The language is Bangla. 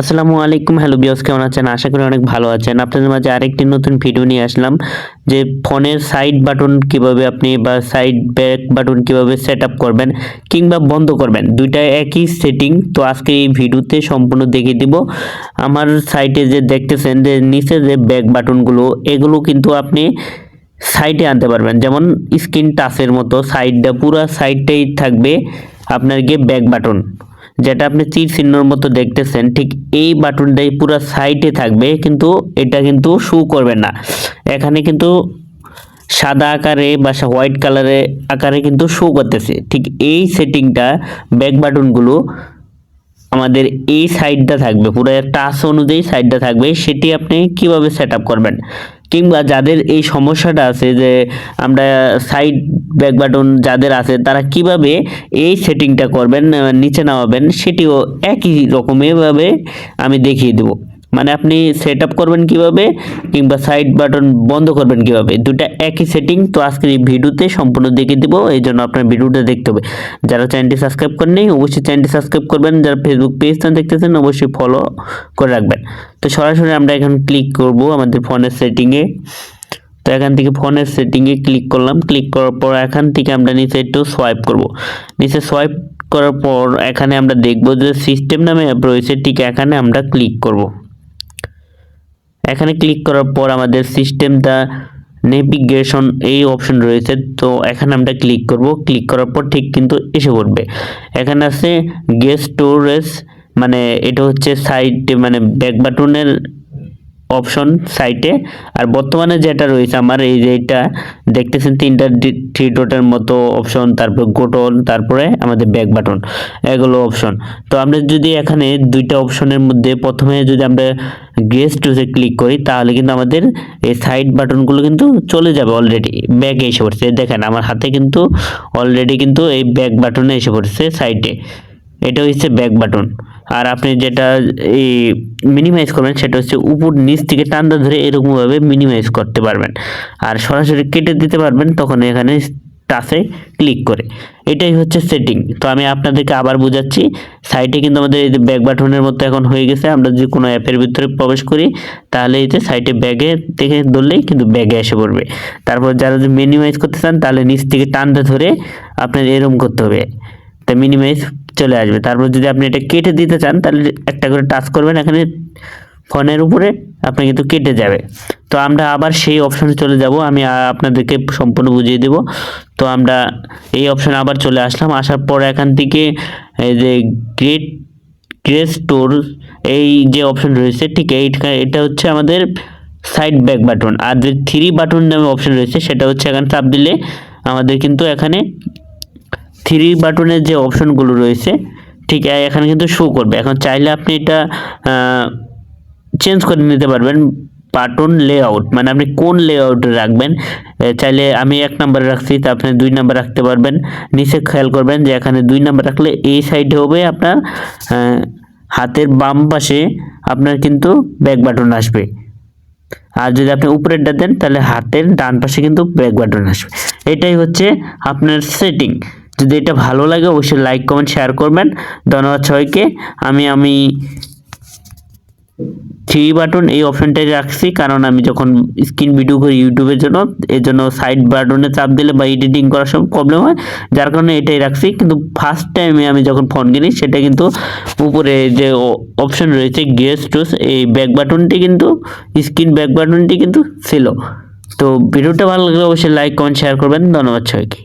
আসসালামু আলাইকুম। হ্যালো বিয়স কেমন আছেন? আশা করি অনেক ভালো আছেন। আপনাদের মাঝে আরেকটি নতুন ভিডিও নিয়ে আসলাম, যে ফোনের সাইড বাটন কীভাবে আপনি বা সাইড ব্যাক বাটন কীভাবে সেট আপ করবেন কিংবা বন্ধ করবেন দুইটা একই সেটিং তো আজকে এই ভিডিওতে সম্পূর্ণ দেখিয়ে দিব। আমার সাইটে যে দেখতেছেন, যে নিচে যে ব্যাক বাটনগুলো এগুলো কিন্তু আপনি সাইডে আনতে পারবেন। যেমন স্ক্রিন টাচের মতো সাইডটা পুরো সাইডটাই থাকবে আপনার গিয়ে ব্যাক বাটন যেটা আপনি তীর চিহ্নর মতো দেখতেছেন, ঠিক এই বাটনটাই পুরো সাইডে থাকবে, কিন্তু এটা কিন্তু শু করবে না। এখানে কিন্তু সাদা আকারে বা হোয়াইট কালারে আকারে কিন্তু শো করতেছে। ঠিক এই সেটিংটা ব্যাক বাটনগুলো আমাদের এই সাইডটা থাকবে, পুরো টাচ অনুযায়ী সাইডটা থাকবে, সেটি আপনি কীভাবে সেট করবেন? কিংবা যাদের এই সমস্যাটা আছে যে আমরা সাইড ব্যাক বাটন যাদের আছে, তারা কীভাবে এই সেটিংটা করবেন নিচে নামাবেন, সেটিও একই রকমভাবে আমি দেখিয়ে দেবো। মানে আপনি সেট আপ করবেন কীভাবে কিংবা সাইড বাটন বন্ধ করবেন কীভাবে? দুটা একই সেটিং তো আজকের এই ভিডিওতে সম্পূর্ণ দেখিয়ে দেবো, এই জন্য আপনার ভিডিওটা দেখতে হবে। যারা চ্যানেলটি সাবস্ক্রাইব করেননি, অবশ্যই চ্যানেলটি সাবস্ক্রাইব করবেন। যারা ফেসবুক পেজটা দেখতেছেন, অবশ্যই ফলো করে রাখবেন। তো সরাসরি আমরা এখন ক্লিক করব আমাদের ফোনের সেটিংয়ে তো এখান থেকে ফোনের সেটিংয়ে ক্লিক করলাম। ক্লিক করার পর এখান থেকে আমরা নিচে একটু সোয়াইপ করব। নিচে সোয়াইপ করার পর এখানে আমরা দেখব যে সিস্টেম নামে অ্যাপ রয়েছে, ঠিক এখানে আমরা ক্লিক করব। এখানে ক্লিক করার পর আমাদের সিস্টেম দ্য নেভিগেশন এই অপশন রয়েছে, তো এখানে আমরা ক্লিক করব ক্লিক করার পর ঠিক কিন্তু এসে পড়বে। এখানে আছে গেস্ট স্টোরেজ মানে এটা হচ্ছে সাইড মানে ব্যাক বাটনের অপশন সাইটে আর বর্তমানে যেটা রয়েছে আমার, এই যে এটা দেখতেছেন তিনটা থ্রি ডটের মতো অপশন তারপর গোটন তারপরে আমাদের ব্যাক বাটন এগুলো অপশন তো আমরা যদি এখানে দুইটা অপশনের মধ্যে প্রথমে যদি আমরা গেস্ট টুসে ক্লিক করি, তাহলে কিন্তু আমাদের এই সাইড বাটনগুলো কিন্তু চলে যাবে অলরেডি ব্যাকে এসে পড়ছে। দেখেন, আমার হাতে কিন্তু অলরেডি কিন্তু এই ব্যাক বাটনে এসে পড়ছে সাইডে এটা হচ্ছে ব্যাক বাটন আর আপনি যেটা এই মিনিমাইজ করবেন, সেটা হচ্ছে উপর নিচ থেকে টান্দা ধরে এরকমভাবে মিনিমাইজ করতে পারবেন। আর সরাসরি কেটে দিতে পারবেন, তখন এখানে টাচে ক্লিক করে। এটাই হচ্ছে সেটিং তো আমি আপনাদেরকে আবার বোঝাচ্ছি সাইটে কিন্তু আমাদের এই যে ব্যাক বাটনের মতো এখন হয়ে গেছে, আমরা যদি কোনো অ্যাপের ভিতরে প্রবেশ করি, তাহলে এই যে সাইটে ব্যাগে থেকে ধরলেই কিন্তু ব্যাগে এসে পড়বে। তারপর যারা যদি মিনিমাইজ করতে চান, তাহলে নিচ থেকে টানতে ধরে আপনার এরকম করতে হবে। তা মিনিমাইজ চলে আসবে। তারপর যদি আপনি এটা কেটে দিতে চান, তাহলে একটা করে টাচ করবেন এখানে ফোনের উপরে, আপনি কিন্তু কেটে যাবে। তো আমরা আবার সেই অপশনে চলে যাব। আমি আপনাদেরকে সম্পূর্ণ বুঝিয়ে দেব। তো আমরা এই অপশনে আবার চলে আসলাম। আসার পর এখান থেকে এই যে গ্রেট গ্রে স্টোর এই যে অপশন রয়েছে, ঠিক এইটা এটা হচ্ছে আমাদের সাইড ব্যাক বাটন আর যে থ্রি বাটন নামে অপশন রয়েছে, সেটা হচ্ছে এখানে চাপ দিলে আমাদের কিন্তু এখানে থ্রি বাটনের যে অপশনগুলো রয়েছে, ঠিক এখানে কিন্তু শো করবে। এখন চাইলে আপনি এটা চেঞ্জ করে নিতে পারবেন বাটন লেআউট মানে আপনি কোন লেআউটে রাখবেন। চাইলে আমি এক নাম্বার রাখছি, তা আপনি দুই নাম্বার রাখতে পারবেন। নিচে খেয়াল করবেন যে এখানে দুই নাম্বার রাখলে এই সাইডে হবে আপনার হাতের বাম পাশে আপনার কিন্তু ব্যাক বাটন আসবে। আর যদি আপনি উপরেরটা দেন, তাহলে হাতের ডান পাশে কিন্তু ব্যাক বাটন আসবে। এটাই হচ্ছে আপনার সেটিং যদি এটা ভালো লাগে, অবশ্যই লাইক কমেন্ট শেয়ার করবেন। ধন্যবাদ সবাইকে। আমি আমি থ্রি বাটন এই অপশনটাই রাখছি, কারণ আমি যখন স্ক্রিন ভিডিও করি ইউটিউবের জন্য, এর জন্য সাইড বাটনে চাপ দিলে বা এডিটিং করার সময় প্রবলেম হয়। যার কারণে এটাই রাখছি, কিন্তু ফার্স্ট টাইমে আমি যখন ফোন কিনি, সেটা কিন্তু উপরে যে অপশন রয়েছে গেস্ট এই ব্যাক বাটনটি কিন্তু স্ক্রিন ব্যাক বাটনটি কিন্তু ছিল। তো ভিডিওটা ভালো লাগলে অবশ্যই লাইক কমেন্ট শেয়ার করবেন। ধন্যবাদ সবাইকে।